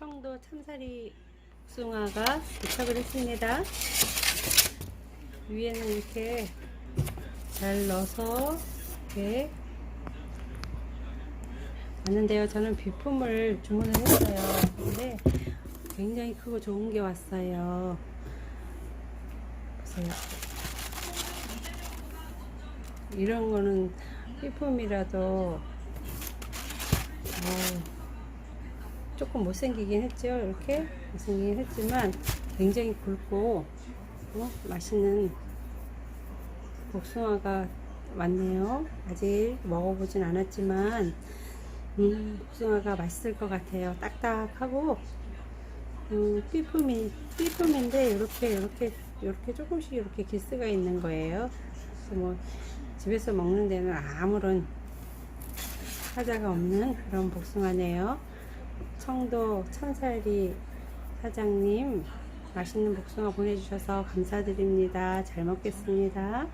청도 참사리 복숭아가 도착을 했습니다. 위에는 이렇게 잘 넣어서 이렇게 왔는데요. 저는 비품을 주문을 했어요. 근데 굉장히 크고 좋은 게 왔어요. 보세요. 이런 거는 비품이라도 어, 조금 못생기긴 했죠. 이렇게 못생기긴 했지만 굉장히 굵고 어, 맛있는 복숭아가 왔네요. 아직 먹어보진 않았지만 음, 복숭아가 맛있을 것 같아요. 딱딱하고 음, 삐품이 삐품인데 이렇게 이렇게 이렇게 조금씩 이렇게 기스가 있는 거예요. 그래서 뭐 집에서 먹는 데는 아무런 하자가 없는 그런 복숭아네요. 청도 천살리 사장님 맛있는 복숭아 보내주셔서 감사드립니다. 잘 먹겠습니다.